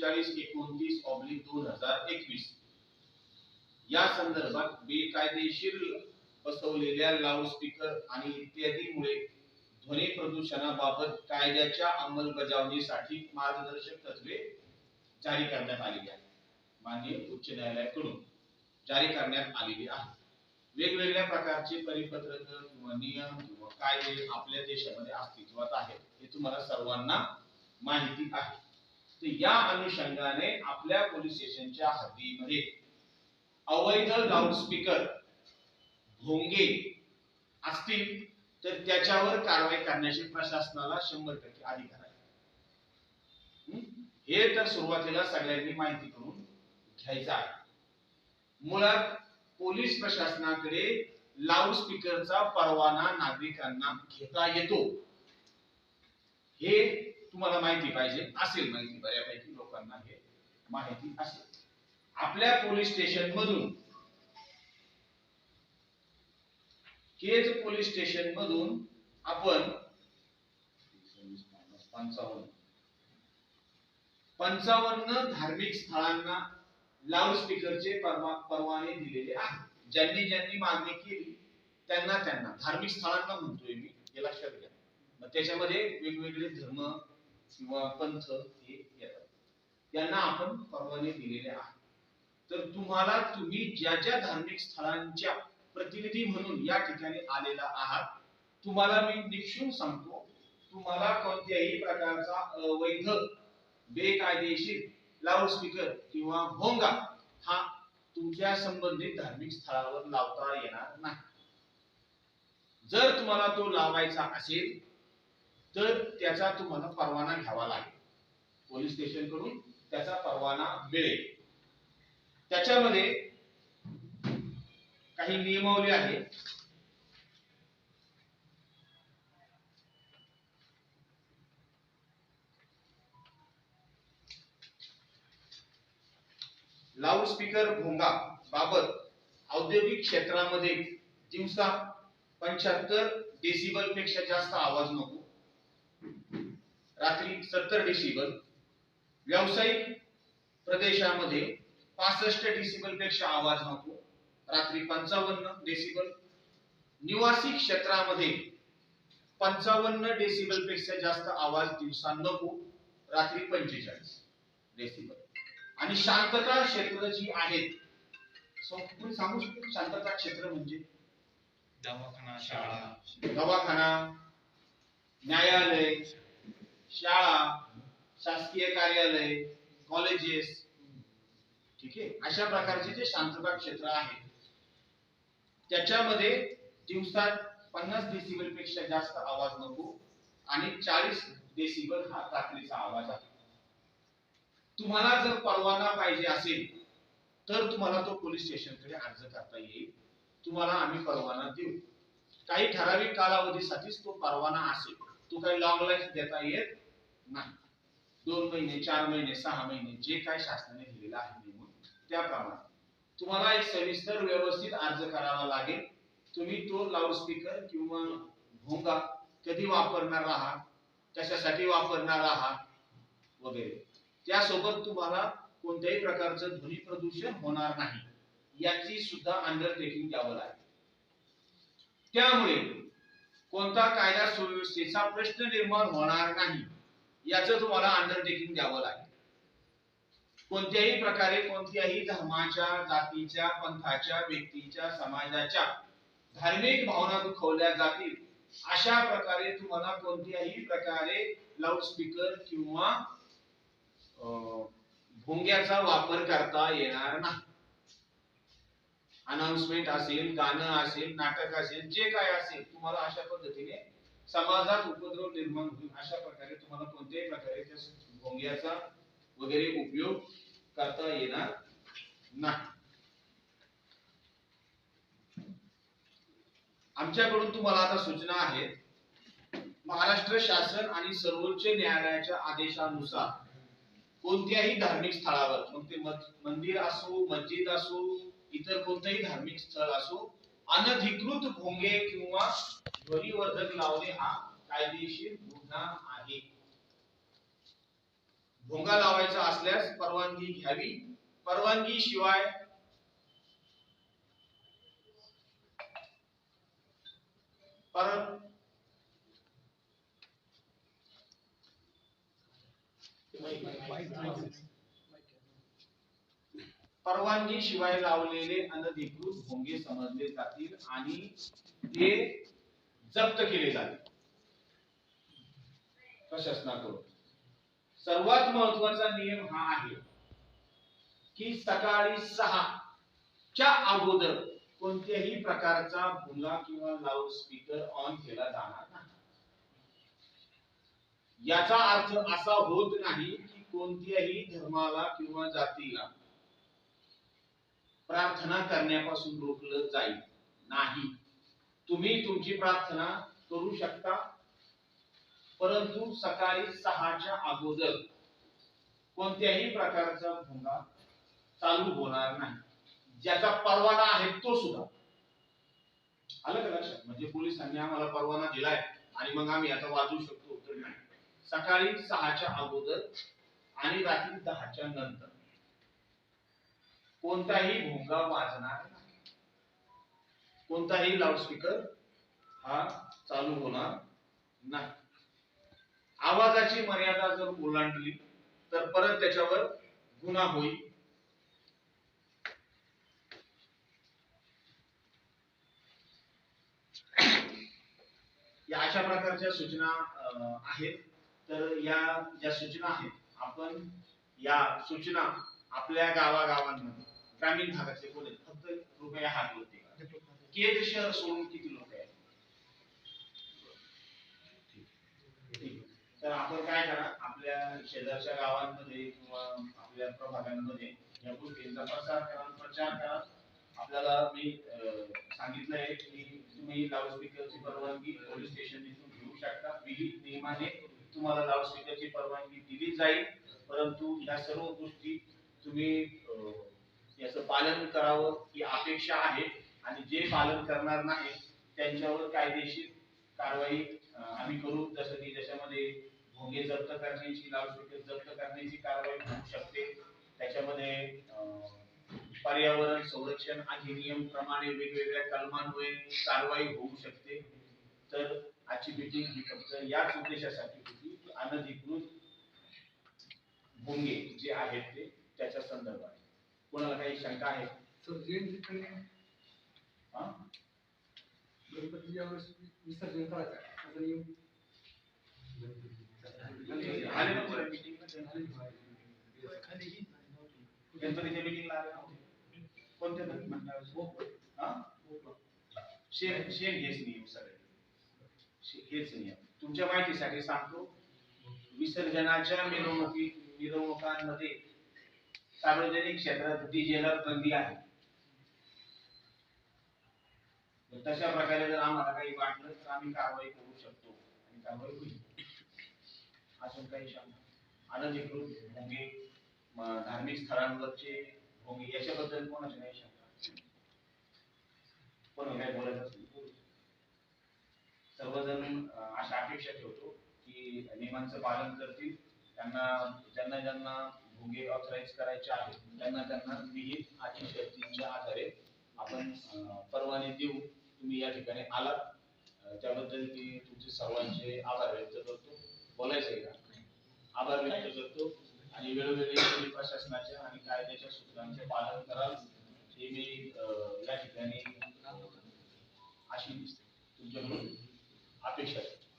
सत्तेचाळीस एकोणतीस ऑब्लिक दोन हजार एकवीस. या संदर्भात बेकायदेशीर बसवलेल्या लाऊडस्पीकर आणि इत्यादीमुळे ध्वनी प्रदूषणाबाबत कायद्याच्या अंमलबजावणीसाठी मार्गदर्शक तत्वे जारी करण्यात आलेली आहे माननीय उच्च न्यायालयाकडून जारी करण्यात आलेली आहे वेगवेगळ्या प्रकारचे परिपत्रक किंवा नियम किंवा कायदे आपल्या देशामध्ये अस्तित्वात आहेत हे तुम्हाला सर्वांना माहिती आहे. तर या अनुषंगाने आपल्या पोलीस स्टेशनच्या हद्दीमध्ये अवैध लाऊडस्पीकर भोंगे असतील तर त्याच्यावर कारवाई करण्याची प्रशासनाला शंभर टक्के अधिकार आहे. हे? तर सुरुवातीला सगळ्यांनी माहिती करून घ्यायचं आहे. मुळात पोलीस प्रशासनाकडे लाऊडस्पीकरचा परवाना नागरिकांना घेता येतो. हे तुम्हाला माहिती पाहिजे असेल माहिती बऱ्यापैकी लोकांना हे माहिती असेल. आपल्या पोलीस स्टेशन मधून केज पोलीस स्टेशन मधून आपण पंचावन्न पंचावन्न धार्मिक स्थळांना लाऊडस्पीकरचे परवाने दिलेले आहेत. ज्यांनी ज्यांनी मागणी केली त्यांना त्यांना. धार्मिक स्थळांना म्हणतोय मी हे लक्षात घ्या मग त्याच्यामध्ये वेगवेगळे धर्म किंवा पंथ हे येतात यांना आपण परवाने दिलेले आहेत तर तुम्हाला तुम्ही ज्या ज्या धार्मिक स्थळांच्या प्रतिनिधी म्हणून या ठिकाणी आलेला आहात तुम्हाला मी निक्षून सांगतो तुम्हाला कोणत्याही प्रकारचा अवैध बेकायदेशीर लाऊडस्पीकर किंवा भोंगा हा तुमच्या संबंधित धार्मिक स्थळावर लावता येणार नाही. जर तुम्हाला तो लावायचा असेल तर त्याचा तुम्हाला परवाना घ्यावा लागेल. पोलीस स्टेशनकडून त्याचा परवाना मिळेल. त्याच्यामध्ये काही नियमावली आहे लाऊडस्पीकर भोंगा बाबत औद्योगिक क्षेत्रामध्ये दिवसा पंच्याहत्तर डेसिबलपेक्षा जास्त आवाज नको. रात्री सत्तर डेसिबल व्यावसायिक प्रदेशामध्ये पासष्ट डेसिबलपेक्षा आवाज नको रात्री पंचावन्न डेसिबल निवासी क्षेत्रामध्ये पंचावन्न डेसिबलपेक्षा जास्त आवाज दिवसा नको रात्री पंचेचाळीस डेसिबल आणि शांतता क्षेत्र जी आहेत तुम्ही सांगू शकतो शांतता क्षेत्र म्हणजे? दवाखाना शाळा. दवाखाना न्यायालय शाळा शासकीय कार्यालय कॉलेजेस ठीक आहे? अशा प्रकारचे जे शांतता क्षेत्र आहे त्याच्यामध्ये दिवसात पन्नास डेसिबलपेक्षा जास्त आवाज नको आणि चाळीस डेसिबल हा रात्रीचा आवाज आहे. तुम्हाला जर परवाना पाहिजे असेल तर तुम्हाला तो पोलीस स्टेशनकडे अर्ज करता येईल. तुम्हाला आम्ही परवाना देऊ. काही ठराविक कालावधीसाठीच तो परवाना असेल. तो काही लॉंग लाईफ देता येत नाही. दोन महिने चार महिने सहा महिने जे काय शासनाने दिलेलं आहे नेमून त्याप्रमाणे. तुम्हाला एक सविस्तर व्यवस्थित अर्ज करावा लागेल. तुम्ही तो लाऊडस्पीकर किंवा भोंगा कधी वापरणार आहात कशासाठी वापरणार आहात वगैरे. त्यासोबत तुम्हाला कोणत्याही प्रकारचं ध्वनी प्रदूषण होणार नाही याची सुद्धा अंडरटेकिंग द्यावं लागेल. त्यामुळे कोणता कायदा सुव्यवस्थेचा प्रश्न निर्माण होणार नाही याच तुम्हाला अंडरटेकिंग द्यावं लागेल. कोणत्याही प्रकारे कोणत्याही धर्माच्या जातीच्या पंथाच्या व्यक्तीच्या समाजाच्या धार्मिक भावना दुखवल्या जातील अशा प्रकारे तुम्हाला कोणत्याही प्रकारे लाऊडस्पीकर किंवा अं, भोंग्याचा वापर करता येणार नाही. अनाउन्समेंट असेल गाणं असेल नाटक असेल जे काय असेल तुम्हाला अशा पद्धतीने समाजात उपद्रव निर्माण होईल अशा प्रकारे तुम्हाला कोणत्याही प्रकारे त्या भोंग्याचा वगैरे उपयोग करता येणार नाही. आमच्याकडून तुम्हाला आता सूचना आहेत. महाराष्ट्र शासन आणि सर्वोच्च न्यायालयाच्या आदेशानुसार कोणत्याही धार्मिक स्थळावर मग ते मंदिर असो मस्जिद असो इतर कोणतेही धार्मिक स्थळ असो अनधिकृत भोंगे किंवा ध्वनिवर्धक लावणे हा कायदेशीर गुन्हा आहे भोंगा लावायचा असल्यास परवानगी घ्यावी परवानगी शिवाय पर Wait, wait, wait, wait. परवानगी शिवाय लावलेले अनधिकृत भोंगे समजले जातील आणि ते जप्त केले जातील. प्रशासनाकडून. सर्वात महत्त्वाचा नियम हा आहे की सकाळी सहा च्या अगोदर कोणत्याही प्रकारचा भुंगा किंवा लाऊडस्पीकर ऑन केला जाणार नाही. याचा अर्थ असा होत नाही की कोणत्याही धर्माला किंवा जातीला प्रार्थना करण्यापासून रोखलं जाईल. नाही. तुम्ही तुमची प्रार्थना करू शकता. परंतु सकाळी सहाच्या अगोदर कोणत्याही प्रकारचा भोंगा चालू होणार नाही. ज्याचा परवाना आहे तो सुद्धा. आलं का लक्षात? म्हणजे पोलिसांनी आम्हाला परवाना दिलाय आणि मग आम्ही आता वाजवू शकतो तर नाही. सकाळी सहाच्या अगोदर आणि रात्री दहाच्या नंतर. कोणताही भोंगा वाजणार कोणताही लाऊडस्पीकर हा चालू होणार नाही. आवाजाची मर्यादा जर ओलांडली तर परत त्याच्यावर गुन्हा होईल. या अशा प्रकारच्या सूचना आहेत. तर या ज्या सूचना आहेत आपण या सूचना आपल्या गावागावांमध्ये ग्रामीण भागातले कोण फक्त कृपया हात होते केज शहर सोडून किती लोक आहेत? तर आपण काय करा आपल्या शेजारच्या गावांमध्ये किंवा आपल्या प्रभागांमध्ये या गोष्टींचा प्रसार करा प्रचार करा. आपल्याला मी अं, सांगितलंय की तुम्ही लाऊडस्पीकरची परवानगी पोलीस स्टेशन इथून घेऊ शकता. विहित नियमाने तुम्हाला लाऊडस्पीकरची परवानगी दिली जाईल. परंतु या सर्व गोष्टी तुम्ही याचं पालन करावं ही अपेक्षा आहे आणि जे पालन करणार नाही त्यांच्यावर कायदेशीर कारवाई आम्ही करू. जसं की ज्याच्यामध्ये भोंगे जप्त करण्याची लाऊडस्पीकर जप्त करण्याची कारवाई होऊ शकते. त्याच्यामध्ये पर्यावरण संरक्षण अधिनियम प्रमाणे वेगवेगळ्या कलमांमुळे कारवाई होऊ शकते. तर आजची मीटिंग ही फक्त याच उद्देशासाठी होती की अनधिकृत भोंगे जे आहेत ते त्याच्या संदर्भात कोणाला काही शंका आहे तर जैन ठिकाणी हा? वेळेस विसर्जन करायचं आहे. आता नियम आले ना पुढे मीटिंगला गणपतीच्या मीटिंगला आले नव्हते कोणत्या मंडळाचे? हा? शेण शेण हेच नियम सगळे शे- हेच नियम तुमच्या माहितीसाठी सांगतो विसर्जनाच्या मिरवणुकी मिरवणुकांमध्ये सार्वजनिक क्षेत्रात डीजेला बंदी आहे. तशा प्रकारे जर आम्हाला काही वाटलं तर आम्ही कारवाई करू शकतो आणि कारवाई होईल. अजून काही शंका अनधिकृत भोंगे धार्मिक स्थळांवरचे भोंगे याच्याबद्दल कोणाची नाही शंका पण काय बोलायचं असेल सर्वजण अशा अपेक्षा ठेवतो की नियमांचं पालन करतील. त्यांना ज्यांना ज्यांना भोंगे ऑथराईज करायचे आहेत. त्यांना त्यांना विहित आणि शर्तींच्या आधारे आपण परवाने देऊ. तुम्ही या ठिकाणी आलात. त्याबद्दल मी तुमचे सर्वांचे आभार व्यक्त करतो. बोलायचं आहे का? आभार व्यक्त करतो. आणि वेळोवेळी प्रशासनाचे प्रशासनाच्या आणि कायद्याच्या सूचनांचे पालन कराल. हे मी या ठिकाणी अशी तुमच्याकडून अपेक्षा आहे.